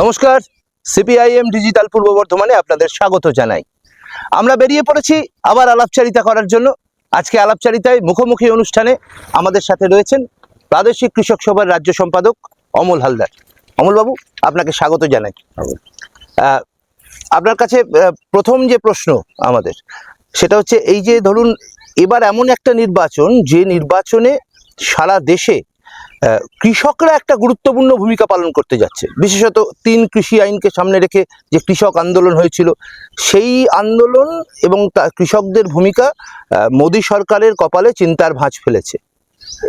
নমস্কার CPIM digital পূর্ব বর্ধমানে আপনাদের স্বাগত জানাই। আমরা বেরিয়ে পড়েছি আবার আলাপচারিতা করার জন্য। আজকে আলাপচারিতায় মুখোমুখি অনুষ্ঠানে আমাদের সাথে রয়েছেন প্রাদেশিক কৃষক সভার রাজ্য সম্পাদক অমল হালদার। অমলবাবু আপনাকে স্বাগত জানাই। আপনার কাছে প্রথম যে প্রশ্ন আমাদের সেটা হচ্ছে এই যে ধরুন এবার এমন একটা নির্বাচন যে নির্বাচনে সারা দেশে কৃষকরা একটা গুরুত্বপূর্ণ ভূমিকা পালন করতে যাচ্ছে। বিশেষত তিন কৃষি আইনকে সামনে রেখে যে কৃষক আন্দোলন হয়েছিল, সেই আন্দোলন এবং তা- কৃষকদের ভূমিকা মোদী সরকারের কপালে চিন্তার ভাঁজ ফেলেছে।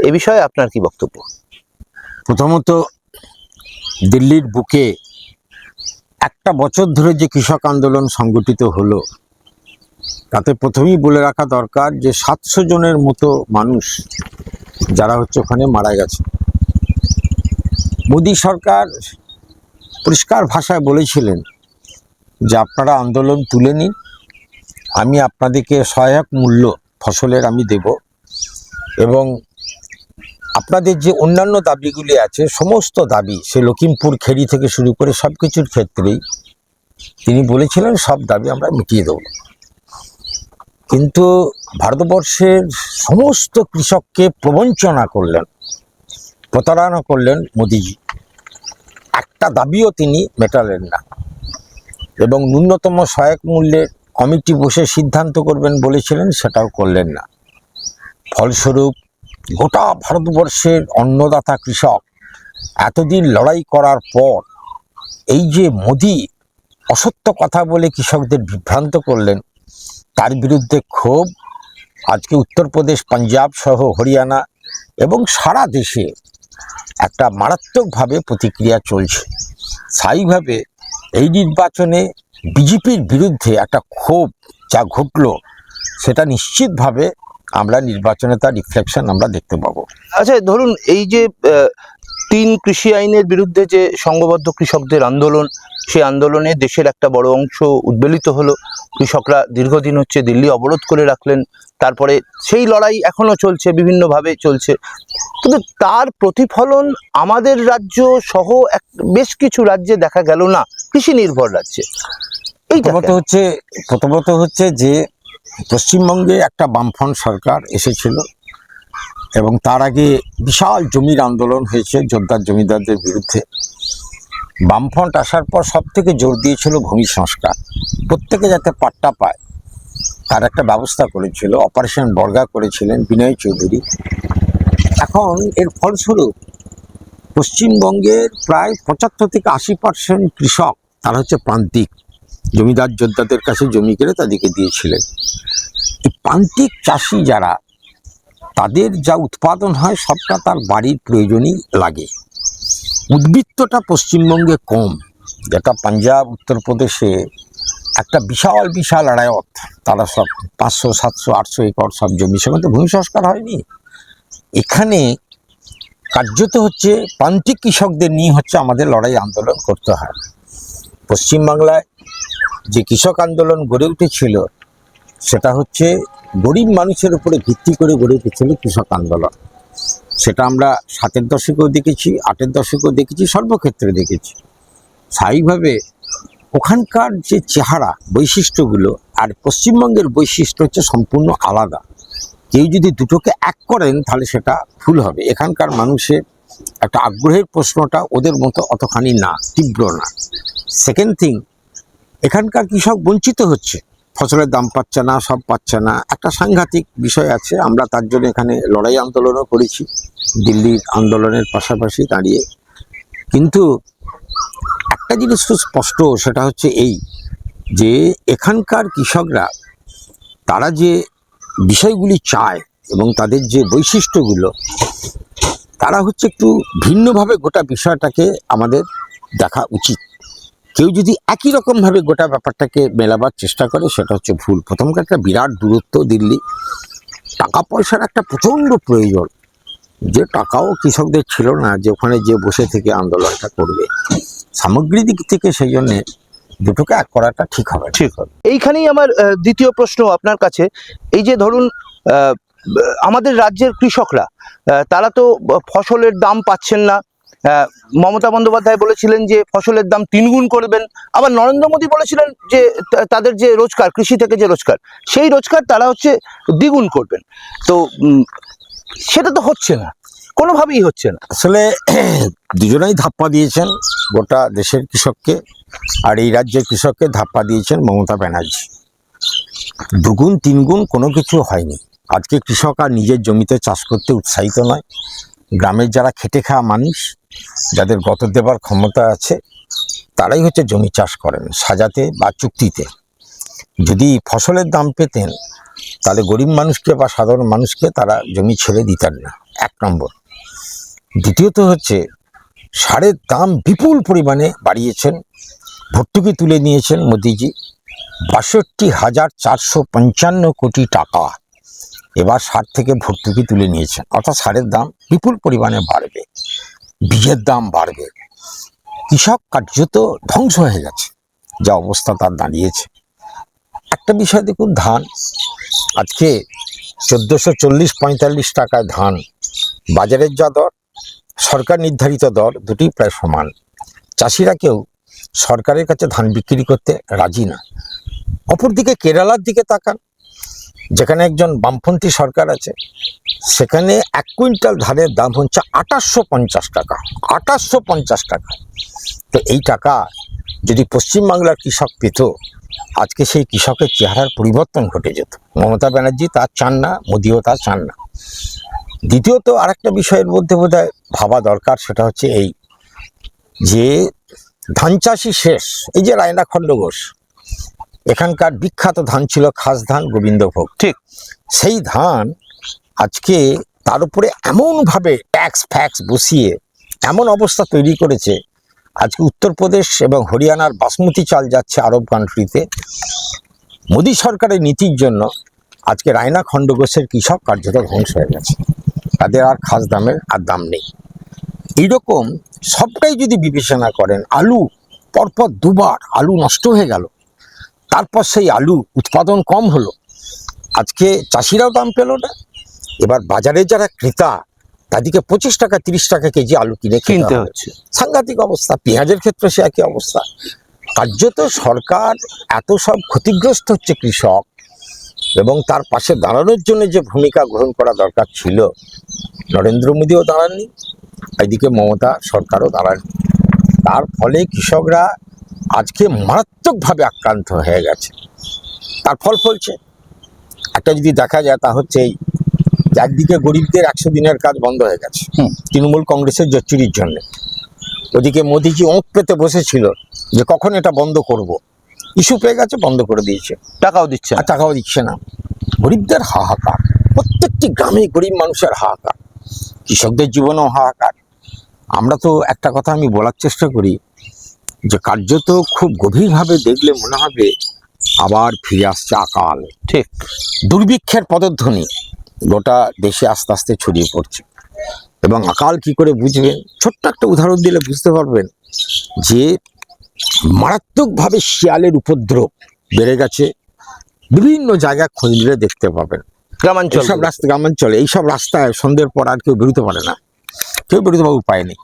এ বিষয়ে আপনার কি বক্তব্য? প্রথমত, দিল্লির বুকে একটা বছর ধরে যে কৃষক আন্দোলন সংগঠিত হলো, তাতে প্রথমেই বলে রাখা দরকার যে সাতশো জনের মতো মানুষ যারা হচ্ছে ওখানে মারা গেছে। মোদী সরকার পরিষ্কার ভাষায় বলেছিলেন যে আপনারা আন্দোলন তুলে নিন, আমি আপনাদেরকে সহায়ক মূল্য ফসলের আমি দেব এবং আপনাদের যে অন্যান্য দাবিগুলি আছে, সমস্ত দাবি সে লখিমপুর খেড়ি থেকে শুরু করে সব কিছুর ক্ষেত্রেই তিনি বলেছিলেন, সব দাবি আমরা মিটিয়ে দেব। কিন্তু ভারতবর্ষের সমস্ত কৃষককে প্রবঞ্চনা করলেন। প্রতারণা করলেন মোদিজি। একটা দাবিও তিনি মেটালেন না। এবং ন্যূনতম সহায়ক মূল্যের কমিটি বসে সিদ্ধান্ত করবেন বলেছিলেন, সেটাও করলেন না। ফলস্বরূপ গোটা ভারতবর্ষের অন্নদাতা কৃষক এতদিন লড়াই করার পর এই যে মোদি অসত্য কথা বলে কৃষকদের বিভ্রান্ত করলেন, তার বিরুদ্ধে ক্ষোভ, আজকে উত্তরপ্রদেশ, পাঞ্জাব সহ হরিয়ানা এবং সারা দেশে একটা মারাত্মকভাবে প্রতিক্রিয়া চলছে। স্থায়ীভাবে এই নির্বাচনে বিজেপির বিরুদ্ধে একটা ক্ষোভ যা ঘটল, সেটা নিশ্চিতভাবে আমরা নির্বাচনে তার রিফ্লেকশন আমরা দেখতে পাবো। আচ্ছা ধরুন এই যে তিন কৃষি আইনের বিরুদ্ধে যে সংঘবদ্ধ কৃষকদের আন্দোলন সেই আন্দোলনে দেশের একটা বড় অংশ উদ্বেলিত হলো। কৃষকরা দীর্ঘদিন হচ্ছে দিল্লি অবরোধ করে রাখলেন তারপরে সেই লড়াই এখনও চলছে বিভিন্নভাবে চলছে। কিন্তু তার প্রতিফলন আমাদের রাজ্য সহ এক বেশ কিছু রাজ্যে দেখা গেল না কৃষি নির্ভর রাজ্যে। এইটা প্রথমত হচ্ছে প্রথমত হচ্ছে যে পশ্চিমবঙ্গে একটা বামফ্রন্ট সরকার এসেছিল এবং তার আগে বিশাল জমির আন্দোলন হয়েছে জোরদার জমিদারদের বিরুদ্ধে। বামফ্রন্ট আসার পর সব থেকে জোর দিয়েছিল ভূমি সংস্কার। প্রত্যেকে যাতে পাট্টা পায়, তার একটা ব্যবস্থা করেছিল, অপারেশন বর্গা করেছিলেন বিনয় চৌধুরী। এখন এর ফলস্বরূপ পশ্চিমবঙ্গের প্রায় পঁচাত্তর থেকে আশি পার্সেন্ট কৃষক, তারা হচ্ছে প্রান্তিক। জমিদার যোদ্ধাদের কাছে জমি কেড়ে তাদেরকে দিয়েছিলেন। এই প্রান্তিক চাষি যারা যা উৎপাদন হয় সবটা তার বাড়ির প্রয়োজনই লাগে। উদ্বৃত্তটা পশ্চিমবঙ্গে কম। যেটা পাঞ্জাব, উত্তরপ্রদেশে একটা বিশাল বিশাল আড়ায়ত তারা সব পাঁচশো, সাতশো, আটশো একর সব জমি। সেখানে ভূমি সংস্কার হয়নি। এখানে কার্যত হচ্ছে প্রান্তিক কৃষকদের নিয়ে হচ্ছে আমাদের লড়াই আন্দোলন করতে হয়। পশ্চিমবাংলায় যে কৃষক আন্দোলন গড়ে উঠেছিল সেটা হচ্ছে গরিব মানুষের উপরে ভিত্তি করে গড়ে উঠেছিল কৃষক আন্দোলন। সেটা আমরা সাতের দশকেও দেখেছি, আটের দশকেও দেখেছি, সর্বক্ষেত্রে দেখেছি। স্থায়ীভাবে ওখানকার যে চেহারা, বৈশিষ্ট্যগুলো আর পশ্চিমবঙ্গের বৈশিষ্ট্য হচ্ছে সম্পূর্ণ আলাদা। কেউ যদি দুটোকে এক করেন, তাহলে সেটা ভুল হবে। এখানকার মানুষের একটা আগ্রহের প্রশ্নটা ওদের মতো অতখানি না, তীব্র না। সেকেন্ড থিং এখানকার কৃষক বঞ্চিত হচ্ছে। ফসলের দাম পাচ্ছে না, সব পাচ্ছে না। একটা সাংঘাতিক বিষয় আছে, আমরা তার জন্য এখানে লড়াই আন্দোলনও করেছি দিল্লির আন্দোলনের পাশাপাশি দাঁড়িয়ে। কিন্তু একটা জিনিস স্পষ্ট, সেটা হচ্ছে এই যে এখানকার কৃষকরা, তারা যে বিষয়গুলি চায় এবং তাদের যে বৈশিষ্ট্যগুলো, তারা হচ্ছে একটু ভিন্নভাবে গোটা বিষয়টাকে আমাদের দেখা উচিত। কেউ যদি একই রকমভাবে গোটা ব্যাপারটাকে মেলাবার চেষ্টা করে, সেটা হচ্ছে ভুল। প্রথম একটা বিরাট দূরত্ব দিল্লি। টাকা পয়সার একটা প্রচণ্ড প্রয়োজন। যে টাকাও কৃষকদের ছিল না যে ওখানে যে বসে থেকে আন্দোলনটা করবে। সামগ্রিক দিক থেকে সেই জন্যে দুটোকে এক করাটা ঠিক হবে ঠিক হবে। এইখানেই আমার দ্বিতীয় প্রশ্ন আপনার কাছে। এই যে ধরুন আমাদের রাজ্যের কৃষকরা তারা তো ফসলের দাম পাচ্ছেন না। মমতা বন্দ্যোপাধ্যায় বলেছিলেন যে ফসলের দাম তিনগুণ করবেন। আবার নরেন্দ্র মোদী বলেছিলেন যে তাদের যে রোজগার, কৃষি থেকে যে রোজগার, সেই রোজগার তারা হচ্ছে দ্বিগুণ করবেন। তো সেটা তো হচ্ছে না। কোনোভাবেই হচ্ছে না। আসলে দুজনেই ধাপ্পা দিয়েছেন গোটা দেশের কৃষককে, আর এই রাজ্যের কৃষককে ধাপ্পা দিয়েছেন মমতা ব্যানার্জি। দুগুণ, তিনগুণ কোনো কিছু হয়নি। আজকে কৃষক আর নিজের জমিতে চাষ করতে উৎসাহিত নয়। গ্রামের যারা খেটে খাওয়া মানুষ, যাদের গত দেবার ক্ষমতা আছে, তারাই হচ্ছে জমি চাষ করেন সাজাতে বা চুক্তিতে। যদি ফসলের দাম পেতেন, তাহলে গরিব মানুষকে বা সাধারণ মানুষকে তারা জমি ছেড়ে দিতেন না। এক নম্বর। দ্বিতীয়ত হচ্ছে, সারের দাম বিপুল পরিমাণে বাড়িয়েছেন। ভর্তুকি তুলে নিয়েছেন মোদিজি। বাষট্টি হাজার চারশো পঞ্চান্ন কোটি টাকা। এবার সার থেকে ভর্তুকি তুলে নিয়েছেন। অর্থাৎ সারের দাম বিপুল পরিমাণে বাড়বে, বীজের দাম বাড়বে। কৃষক কার্যত ধ্বংস হয়ে গেছে, যা অবস্থা তার দাঁড়িয়েছে। একটা বিষয় দেখুন, ধান, আজকে চোদ্দোশো চল্লিশ পঁয়তাল্লিশ টাকায় ধান, বাজারের যা দর, সরকার নির্ধারিত দর দুটি প্রায় সমান। চাষিরা কেউ সরকারের কাছে ধান বিক্রি করতে রাজি না। অপরদিকে কেরালার দিকে তাকান যেখানে একজন বামপন্থী সরকার আছে, সেখানে এক কুইন্টাল ধানের দাম হচ্ছে আঠাশশো পঞ্চাশ টাকা, আঠাশশো পঞ্চাশ টাকা। তো এই টাকা যদি পশ্চিমবাংলার কৃষক পেত, আজকে সেই কৃষকের চেহারার পরিবর্তন ঘটে যেত। মমতা ব্যানার্জি তা চান না, মোদিও তা চান না। দ্বিতীয়ত আরেকটা বিষয়ের মধ্যে বোধ ভাবা দরকার, সেটা হচ্ছে এই যে ধান চাষই শেষ, এই যে রায়না খণ্ডঘোষ এখানকার বিখ্যাত ধান ছিল খাস ধান গোবিন্দভোগ। ঠিক। সেই ধান আজকে তার উপরে এমনভাবে ট্যাক্স ফ্যাক্স বসিয়ে এমন অবস্থা তৈরি করেছে আজকে উত্তরপ্রদেশ এবং হরিয়ানার বাসমতি চাল যাচ্ছে আরব কান্ট্রিতে মোদী সরকারের নীতির জন্য আজকে রায়না খণ্ডঘোষের কৃষক কার্যত ধ্বংস হয়ে গেছে। তাদের আর খাস দামের আর দাম নেই। এইরকম সবটাই যদি বিবেচনা করেন আলু পরপর দুবার আলু নষ্ট হয়ে গেল। তারপর সেই আলু উৎপাদন কম হলো। আজকে চাষিরাও দাম পেল না। এবার বাজারে যারা ক্রেতা তাদেরকে পঁচিশ টাকা তিরিশ টাকা কেজি আলু কিনে কিনতে। হচ্ছে। সাংঘাতিক অবস্থা পেঁয়াজের ক্ষেত্রে সে একই অবস্থা। কার্যত সরকার এত সব ক্ষতিগ্রস্ত হচ্ছে কৃষক এবং তার পাশে দাঁড়ানোর জন্য যে ভূমিকা গ্রহণ করা দরকার ছিল নরেন্দ্র মোদীও দাঁড়াননি এদিকে মমতা সরকারও দাঁড়াননি। তার ফলে কৃষকরা আজকে মারাত্মকভাবে আক্রান্ত হয়ে গেছে। তার ফল ফলছে। একটা যদি দেখা যায় তা হচ্ছে এই একদিকে গরিবদের একশো দিনের কাজ বন্ধ হয়ে গেছে। তৃণমূল কংগ্রেসের জচ্চুরির জন্য। ওদিকে মোদিজি ওঁক পেতে বসেছিল যে কখন এটা বন্ধ করব। ইস্যু পেয়ে গেছে বন্ধ করে দিয়েছে। টাকাও দিচ্ছে। আর টাকাও দিচ্ছে না। গরিবদের হাহাকার। প্রত্যেকটি গ্রামে গরিব মানুষের হাহাকার। কৃষকদের জীবনেও হাহাকার। আমরা তো একটা কথা আমি বলার চেষ্টা করি যে কার্যত খুব গভীরভাবে দেখলে মনে হবে আবার ফিরে আসছে আকাল। ঠিক। দুর্ভিক্ষের পদধ্বনি গোটা দেশে আস্তে আস্তে ছড়িয়ে পড়ছে। এবং আকাল কি করে বুঝবেন ছোট্ট একটা উদাহরণ দিলে বুঝতে পারবেন যে মারাত্মকভাবে শিয়ালের উপদ্রব বেড়ে গেছে। বিভিন্ন জায়গা খোঁজ নিলে দেখতে পাবেন। গ্রামাঞ্চল। সব রাস্তা গ্রামাঞ্চলে এইসব রাস্তায় সন্ধ্যের পর আর কেউ বেরোতে পারে না। কেউ বেরোতে পারে উপায় নেই।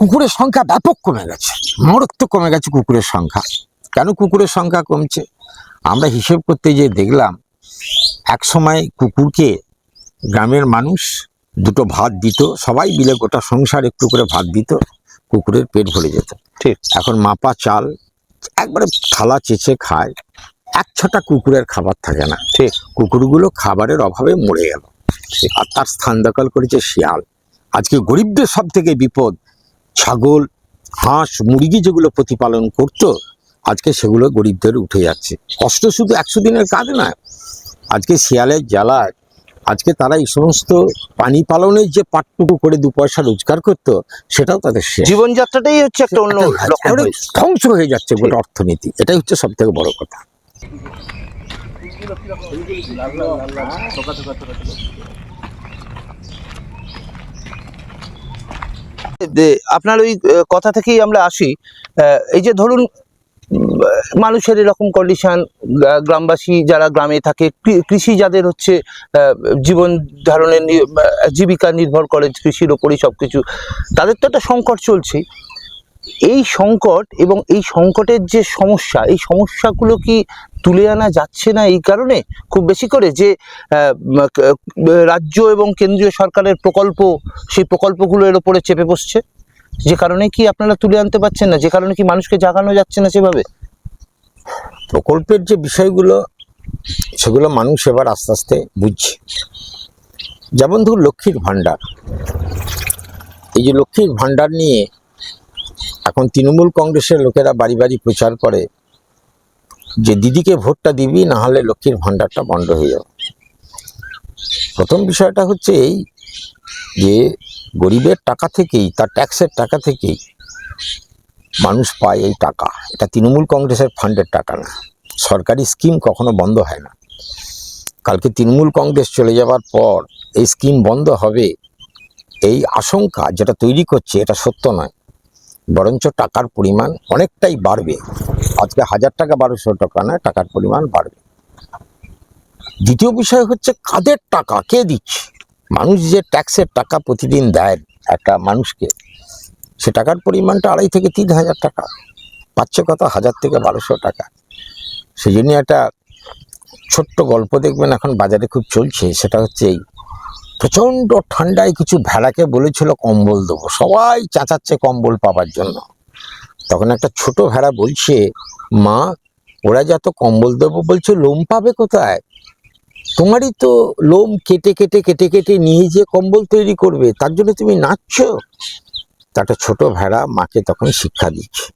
কুকুরের সংখ্যা ব্যাপক কমে গেছে। মারাত্মক কমে গেছে কুকুরের সংখ্যা। কেন কুকুরের সংখ্যা কমছে? আমরা হিসেব করতে যে দেখলাম এক সময় কুকুরকে গ্রামের মানুষ দুটো ভাত দিত সবাই মিলে গোটা সংসার একটু করে ভাত দিত কুকুরের পেট ভরে যেত। ঠিক। এখন মাপা চাল একবারে থালা চেঁচে খায় এক ছটা কুকুরের খাবার থাকে না। ঠিক। কুকুরগুলো খাবারের অভাবে মরে গেল। আর তার স্থান দখল করেছে শিয়াল। আজকে গরিবদের সব থেকে বিপদ ছাগল হাঁস মুরগি যেগুলো প্রতিপালন করতো আজকে সেগুলো গরিবদের উঠে যাচ্ছে। কষ্ট শুধু একশো দিনের কাজ না আজকে শিয়ালের জ্বালায় আজকে তারা এই সমস্ত পানি পালনের যে পাটটুকু করে দু পয়সা রোজগার করতো সেটাও তাদের জীবনযাত্রাটাই হচ্ছে একটা অন্য। ধ্বংস হয়ে যাচ্ছে গোটা অর্থনীতি এটাই হচ্ছে সব থেকে বড় কথা। আপনার ওই কথা থেকেই আমরা আসি এই যে ধরুন, মানুষের এরকম কন্ডিশন গ্রামবাসী যারা গ্রামে থাকে কৃষি যাদের হচ্ছে জীবন ধারণের জীবিকা নির্ভর করে কৃষির ওপরই সব কিছু তাদের তো একটা সংকট চলছে। এই সংকট এবং এই সংকটের যে সমস্যা, এই সমস্যাগুলো কি তুলে আনা যাচ্ছে না এই কারণে? খুব বেশি করে যে রাজ্য এবং কেন্দ্রীয় সরকারের প্রকল্প, সেই প্রকল্পগুলো এর ওপরে চেপে বসছে? যে কারণে কি আপনারা তুলে আনতে পারছেন না? যে কারণে কি মানুষকে জাগানো যাচ্ছে না সেভাবে? প্রকল্পের যে বিষয়গুলো, সেগুলো মানুষ এবার আস্তে আস্তে বুঝছে। যেমন ধরুন লক্ষ্মীর ভাণ্ডার। এই যে লক্ষ্মীর ভাণ্ডার নিয়ে এখন তৃণমূল কংগ্রেসের লোকেরা বাড়ি বাড়ি প্রচার করে যে দিদিকে ভোটটা দিবি, না হলে লক্ষ্মীর ভাণ্ডারটা বন্ধ হয়ে যাবে। প্রথম বিষয়টা হচ্ছে এই যে গরিবের টাকা থেকেই, তার ট্যাক্সের টাকা থেকেই মানুষ পায় এই টাকা। এটা তৃণমূল কংগ্রেসের ফান্ডের টাকা না। সরকারি স্কিম কখনো বন্ধ হয় না। কালকে তৃণমূল কংগ্রেস চলে যাওয়ার পর এই স্কিম বন্ধ হবে, এই আশঙ্কা যেটা তৈরি করছে এটা সত্য নয়। বরঞ্চ টাকার পরিমাণ অনেকটাই বাড়বে। আজকে হাজার টাকা, বারোশো টাকা না টাকার পরিমাণ বাড়বে। দ্বিতীয় বিষয় হচ্ছে কাদের টাকা, কে দিচ্ছে? মানুষ যে ট্যাক্সের টাকা প্রতিদিন দেয় একটা মানুষকে, সে টাকার পরিমাণটা আড়াই থেকে তিন হাজার টাকা, পাচ্ছে কত? হাজার থেকে বারোশো টাকা। সেই জন্য একটা ছোট্ট গল্প দেখবেন, এখন বাজারে খুব চলছে, সেটা হচ্ছে এই প্রচণ্ড ঠান্ডায় কিছু ভেড়াকে বলেছিল কম্বল দেবো। সবাই চাচাচ্ছে কম্বল পাবার জন্য। তখন একটা ছোট ভেড়া বলছে, মা, ওরা যত কম্বল দেবো বলছে, লোম পাবে কোথায়? তোমারই তো লোম কেটে কেটে কেটে কেটে নিয়ে যে কম্বল তৈরি করবে, তার জন্য তুমি নাচছো? তা একটা ছোট ভেড়া মাকে তখন শিক্ষা দিচ্ছে।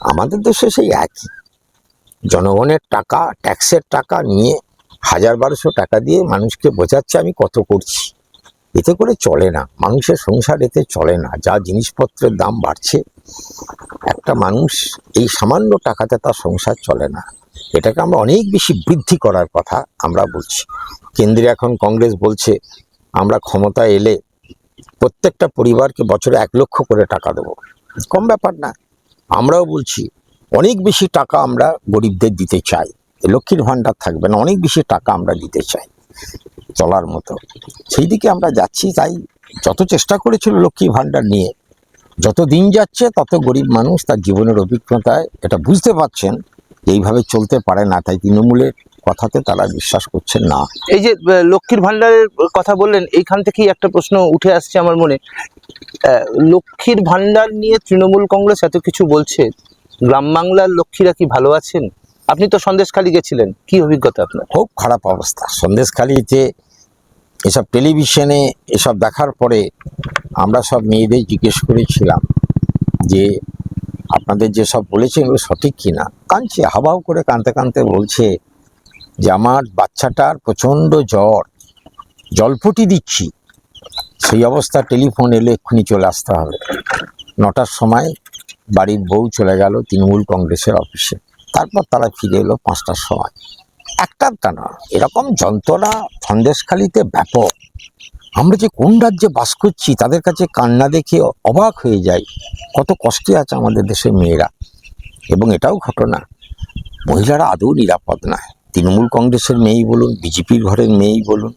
আমাদের দেশে সেই একই। জনগণের টাকা, ট্যাক্সের টাকা নিয়ে হাজার বারোশো টাকা দিয়ে মানুষকে বোঝাচ্ছে, আমি কত করছি? এতে করে চলে না। মানুষের সংসার এতে চলে না। যা জিনিসপত্রের দাম বাড়ছে, একটা মানুষ এই সামান্য টাকাতে তার সংসার চলে না। এটাকে আমরা অনেক বেশি বৃদ্ধি করার কথা আমরা বলছি। কেন্দ্রে এখন কংগ্রেস বলছে, আমরা ক্ষমতা এলে প্রত্যেকটা পরিবারকে বছরে এক লক্ষ করে টাকা দেবো। কম ব্যাপার না। আমরাও বলছি, অনেক বেশি টাকা আমরা গরিবদের দিতে চাই। লক্ষ্মীর ভাণ্ডার থাকবে না, অনেক বেশি টাকা আমরা দিতে চাই। চলার মতো। সেই দিকে আমরা যাচ্ছি তাই যত চেষ্টা করেছিল লক্ষ্মী ভাণ্ডার নিয়ে যত দিন যাচ্ছে তত গরিব মানুষ তার জীবনের অভিজ্ঞতায় এটা বুঝতে পারছেন এইভাবে চলতে পারে না তাই তৃণমূলের কথাতে তারা বিশ্বাস করছেন না। এই যে লক্ষ্মীর ভান্ডারের কথা বললেন এইখান থেকেই একটা প্রশ্ন উঠে আসছে আমার মনে। লক্ষ্মীর ভান্ডার নিয়ে তৃণমূল কংগ্রেস এত কিছু বলছে গ্রাম বাংলার লক্ষ্মীরা কি ভালো আছেন? আপনি তো সন্দেশখালি গেছিলেন কি অভিজ্ঞতা আপনার? খুব খারাপ অবস্থা। সন্দেশখালিতে এসব টেলিভিশনে এসব দেখার পরে আমরা সব মেয়েদের জিজ্ঞেস করেছিলাম যে আপনাদের যেসব বলেছেন এগুলো সঠিক কি না? কাঁদছে হাবাও করে কাঁদতে কাঁদতে বলছে যে আমার বাচ্চাটার প্রচণ্ড জ্বর জলপটি দিচ্ছি। সেই অবস্থা টেলিফোন এলে এক্ষুনি চলে আসতে হবে। নটার সময় বাড়ির বউ চলে গেল তৃণমূল কংগ্রেসের অফিসে। তারপর তারা ফিরে এলো পাঁচটার সময়। একটা না এরকম যন্ত্রণা সন্দেশখালিতে ব্যাপক। আমরা যে কোন রাজ্যে বাস করছি, তাদের কাছে কান্না দেখে অবাক হয়ে যায় কত কষ্টে আছে আমাদের দেশের মেয়েরা। এবং এটাও ঘটনা। মহিলারা আদৌ নিরাপদ না তৃণমূল কংগ্রেসের মেয়েই বলুন, বিজেপির ঘরের মেয়েই বলুন,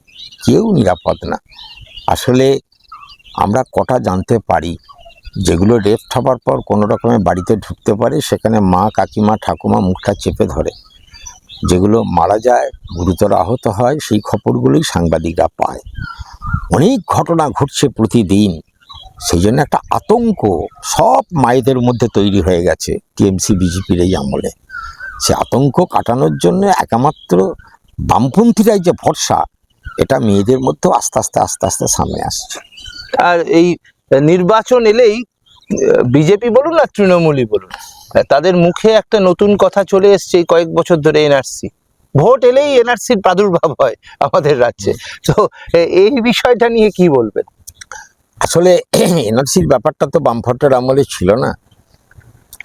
কেউ নিরাপদ না। আসলে আমরা কটা জানতে পারি, যেগুলো রেপ হবার পর কোনো রকমের বাড়িতে ঢুকতে পারে, সেখানে মা, কাকিমা, ঠাকুমা মুখটা চেপে ধরে। যেগুলো মারা যায়, গুরুতর আহত হয়, সেই খবরগুলোই সাংবাদিকরা পায়। অনেক ঘটনা ঘটছে প্রতিদিন। সেই জন্য একটা আতঙ্ক সব মায়েদের মধ্যে তৈরি হয়ে গেছে টিএমসি, বিজেপির এই আমলে। সে আতঙ্ক কাটানোর জন্য একমাত্র বামপন্থীরাই যে ভরসা, এটা মেয়েদের মধ্যেও আস্তে আস্তে আস্তে আস্তে সামনে আসছে। আর এই নির্বাচন এলেই বিজেপি বলুন আর তৃণমূলই বলুন। তাদের মুখে একটা নতুন কথা চলে এসছে কয়েক বছর ধরে এনআরসি। ভোট এলেই এনআরসির প্রাদুর্ভাব হয় আমাদের রাজ্যে। তো এই বিষয়টা নিয়ে কি বলবেন? আসলে, এনআরসির ব্যাপারটা তো বামফ্রন্টের আমলে ছিল না।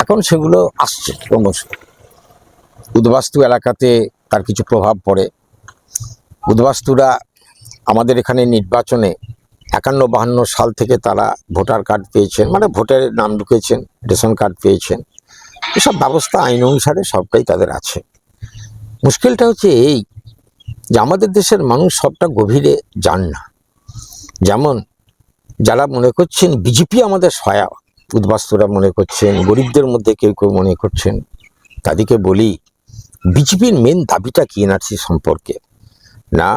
এখন সেগুলো আসছে ক্রমশ। উদ্বাস্তু এলাকাতে তার কিছু প্রভাব পড়ে। উদ্বাস্তুরা আমাদের এখানে নির্বাচনে একান্ন বাহান্ন সাল থেকে তারা ভোটার কার্ড পেয়েছেন মানে ভোটের নাম ঢুকেছেন, রেশন কার্ড পেয়েছেন। এসব ব্যবস্থা, আইন অনুসারে সবটাই তাদের আছে। মুশকিলটা হচ্ছে এই যে আমাদের দেশের মানুষ সবটা গভীরে যান না। যেমন যারা মনে করছেন বিজেপি আমাদের সহায়ক, উদ্বাস্তুরা মনে করছেন, গরিবদের মধ্যে কেউ কেউ মনে করছেন, তাদেরকে বলি, বিজেপির মেন দাবিটা কি এনআরসি সম্পর্কে? না,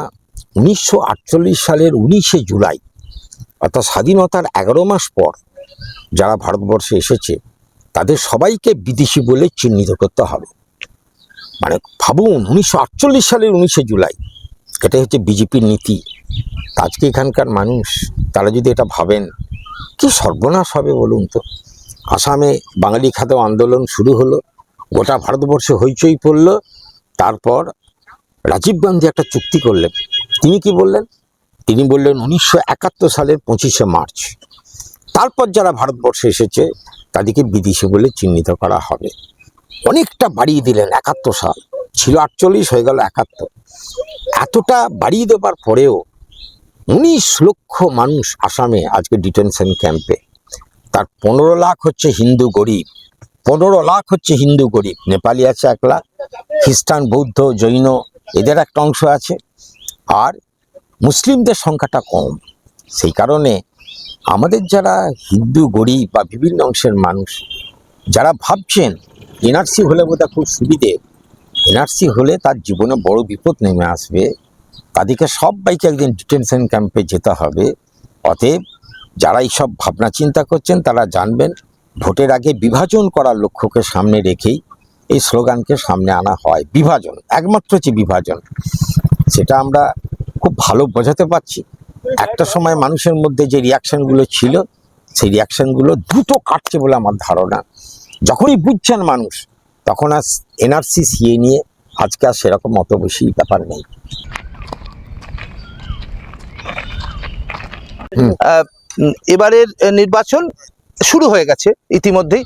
উনিশশো আটচল্লিশ সালের উনিশে জুলাই অর্থাৎ স্বাধীনতার এগারো মাস পর যারা ভারতবর্ষে এসেছে, তাদের সবাইকে বিদেশি বলে চিহ্নিত করতে হবে। মানে ভাবুন, উনিশশো আটচল্লিশ সালের উনিশে জুলাই, এটা হচ্ছে বিজেপির নীতি। আজকে এখানকার মানুষ, তারা যদি এটা ভাবেন, কি সর্বনাশ হবে বলুন তো? আসামে বাঙালি খাদ্য আন্দোলন শুরু হলো, গোটা ভারতবর্ষে হইচই পড়ল, তারপর রাজীব গান্ধী একটা চুক্তি করলেন। তিনি কি বললেন? তিনি বললেন উনিশশো একাত্তর সালের পঁচিশে মার্চ। তারপর যারা ভারতবর্ষে এসেছে, তাদেরকে বিদেশি বলে চিহ্নিত করা হবে। অনেকটা বাড়িয়ে দিলেন একাত্তর সাল। ছিল আটচল্লিশ, হয়ে গেল একাত্তর। এতটা বাড়িয়ে দেবার পরেও উনিশ লক্ষ মানুষ আসামে আজকে ডিটেনশন ক্যাম্পে। তার পনেরো লাখ হচ্ছে হিন্দু গরিব। পনেরো লাখ হচ্ছে হিন্দু গরিব। নেপালি আছে এক লাখ, খ্রিস্টান, বৌদ্ধ, জৈন, এদের একটা অংশ আছে। আর মুসলিমদের সংখ্যাটা কম। সেই কারণে আমাদের যারা হিন্দু, গরিব বা বিভিন্ন অংশের মানুষ, যারা ভাবছেন এনআরসি হলে বোধহয় খুব সুবিধে, এনআরসি হলে তার জীবনে বড় বিপদ নেমে আসবে, তাদেরকে সবাইকে একদিন ডিটেনশন ক্যাম্পে যেতে হবে। অতএব যারা এইসব ভাবনা চিন্তা করছেন, তারা জানবেন, ভোটের আগে বিভাজন করার লক্ষ্যকে সামনে রেখেই এই স্লোগানকে সামনে আনা হয়। বিভাজন, একমাত্র যে বিভাজন। সেটা আমরা খুব ভালো বোঝাতে পারছি। একটা সময় মানুষের মধ্যে যে রিয়াকশনগুলো ছিল, সেই রিয়াকশনগুলো দ্রুত কাটছে বলে আমার ধারণা। যখনই বুঝছেন মানুষ, তখন আর এনআরসি সিএ নিয়ে আজকে আর সেরকম অত বেশি ব্যাপার নেই। এবারের নির্বাচন শুরু হয়ে গেছে ইতিমধ্যেই।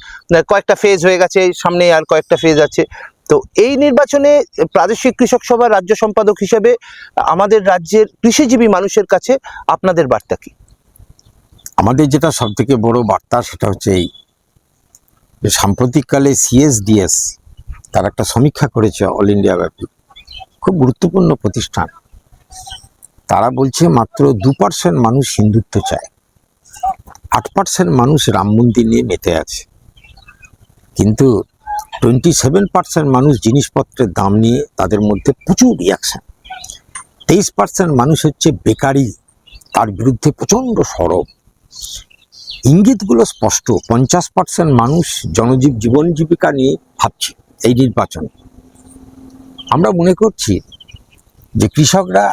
কয়েকটা ফেজ হয়ে গেছে সামনে আর কয়েকটা ফেজ আছে। তো এই নির্বাচনে প্রাদেশিক কৃষক সভার রাজ্য সম্পাদক হিসেবে আমাদের রাজ্যের কৃষিজীবী মানুষের কাছে আপনাদের বার্তা কি? আমাদের যেটা সব থেকে বড় বার্তা সেটা হচ্ছে এই যে সাম্প্রতিককালে সিএসডিএস তার একটা সমীক্ষা করেছে অল ইন্ডিয়া ব্যাপী খুব গুরুত্বপূর্ণ প্রতিষ্ঠান। তারা বলছে মাত্র দু পার্সেন্ট মানুষ হিন্দুত্ব চায়। আট পার্সেন্ট মানুষ রাম মন্দির নিয়ে মেতে আছে। কিন্তু টোয়েন্টি সেভেন পার্সেন্ট মানুষ জিনিসপত্রের দাম নিয়ে তাদের মধ্যে প্রচুর রিয়াকশন তেইশ পার্সেন্ট মানুষ হচ্ছে বেকারি, তার বিরুদ্ধে প্রচণ্ড সরব। ইঙ্গিতগুলো স্পষ্ট, পঞ্চাশ পার্সেন্ট মানুষ জনজীব জীবন জীবিকা নিয়ে ভাবছে এই নির্বাচন। আমরা মনে করছি যে কৃষকরা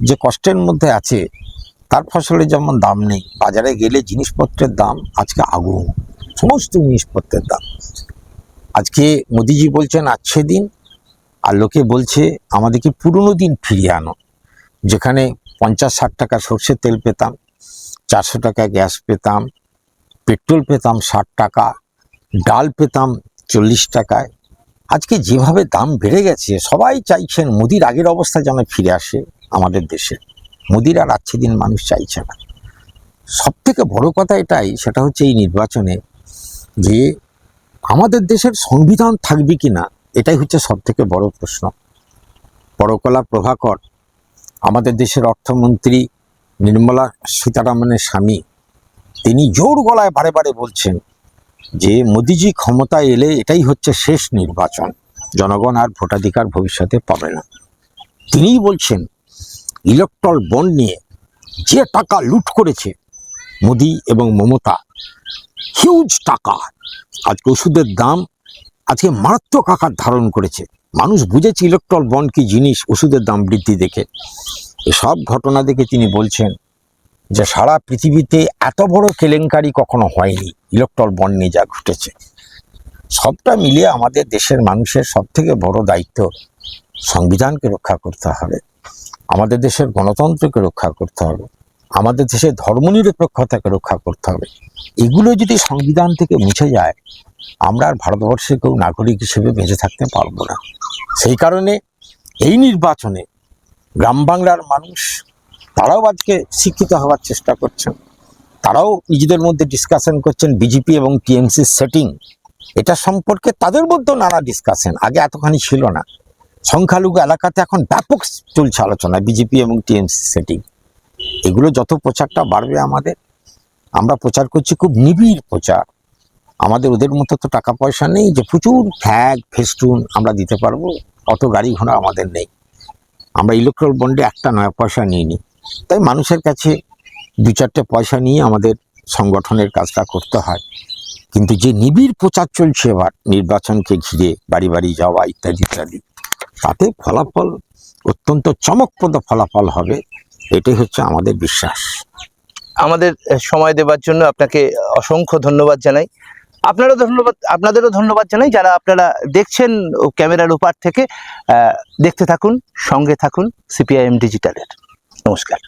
যে কষ্টের মধ্যে আছে, তার ফসলের যেমন দাম নেই, বাজারে গেলে জিনিসপত্রের দাম আজকে আগুন। সমস্ত জিনিসপত্রের দাম। আজকে মোদিজি বলছেন আচ্ছে দিন আর লোকে বলছে, আমাদেরকে পুরনো দিন ফিরিয়ে আনো। যেখানে পঞ্চাশ, ষাট টাকা সর্ষের তেল পেতাম, চারশো টাকা গ্যাস পেতাম, পেট্রোল পেতাম ষাট টাকা, ডাল পেতাম চল্লিশ টাকায়। আজকে যেভাবে দাম বেড়ে গেছে, সবাই চাইছেন মোদির আগের অবস্থা যেন ফিরে আসে আমাদের দেশে। মোদির আর আজকে দিন মানুষ চাইছে না। সব থেকে বড় কথা এটাই, সেটা হচ্ছে এই নির্বাচনে যে আমাদের দেশের সংবিধান থাকবে কি না এটাই হচ্ছে সব থেকে বড় প্রশ্ন। পরকলা প্রভাকর, আমাদের দেশের অর্থমন্ত্রী নির্মলা সীতারামনের স্বামী, তিনি জোর গলায় বারে বারে বলছেন যে, মোদিজি ক্ষমতায় এলে এটাই হচ্ছে শেষ নির্বাচন, জনগণ আর ভোটাধিকার ভবিষ্যতে পাবে না। তিনিই বলছেন, ইলেকট্রল বন্ড নিয়ে যে টাকা লুট করেছে মোদি এবং মমতা হিউজ টাকা। আজকে ওষুধের দাম আজকে মারাত্মক আকার ধারণ করেছে। মানুষ বুঝেছে ইলেকট্রল বন্ড কি জিনিস, ওষুধের দাম বৃদ্ধি দেখে। এসব ঘটনা দেখে তিনি বলছেন যে সারা পৃথিবীতে এত বড় কেলেঙ্কারি কখনো হয়নি ইলেকট্রল বন্ড নিয়ে যা ঘটেছে। সবটা মিলিয়ে আমাদের দেশের মানুষের সব থেকে বড় দায়িত্ব সংবিধানকে রক্ষা করতে হবে, আমাদের দেশের গণতন্ত্রকে রক্ষা করতে হবে। আমাদের দেশের ধর্মনিরপেক্ষতাকে রক্ষা করতে হবে। এগুলো যদি সংবিধান থেকে মুছে যায়, আমরা আর ভারতবর্ষে কেউ নাগরিক হিসেবে বেঁচে থাকতে পারব না। সেই কারণে এই নির্বাচনে গ্রাম বাংলার মানুষ, তারাও আজকে শিক্ষিত হওয়ার চেষ্টা করছেন। তারাও নিজেদের মধ্যে ডিসকাশন করছেন বিজেপি এবং টিএমসির সেটিং এটা সম্পর্কে তাদের মধ্যেও নানা ডিসকাশন আগে এতখানি ছিল না। সংখ্যালঘু এলাকাতে এখন ব্যাপক চলছে আলোচনা বিজেপি এবং টিএমসি সেটিং এগুলো যত প্রচারটা বাড়বে আমাদের, আমরা প্রচার করছি খুব নিবিড় প্রচার। আমাদের ওদের মতো তো টাকা পয়সা নেই যে প্রচুর ফ্ল্যাগ ফেস্টুন আমরা দিতে পারব, অত গাড়ি ঘোড়া আমাদের নেই। আমরা ইলেকট্রাল বন্ডে একটা নয়া পয়সা নিইনি তাই মানুষের কাছে দু চারটে পয়সা নিয়ে আমাদের সংগঠনের কাজটা করতে হয়। কিন্তু যে নিবিড় প্রচার চলছে এবার, নির্বাচনকে ঘিরে বাড়ি বাড়ি যাওয়া ইত্যাদি ইত্যাদি, তাতে ফলাফল অত্যন্ত চমকপ্রদ ফলাফল হবে। এটাই হচ্ছে আমাদের বিশ্বাস। আমাদের সময় দেবার জন্য আপনাকে অসংখ্য ধন্যবাদ জানাই। আপনারও ধন্যবাদ, আপনাদেরও ধন্যবাদ জানাই। যারা আপনারা দেখছেন ও ক্যামেরার উপার থেকে দেখতে থাকুন, সঙ্গে থাকুন, সিপিআইএম ডিজিটালের। নমস্কার।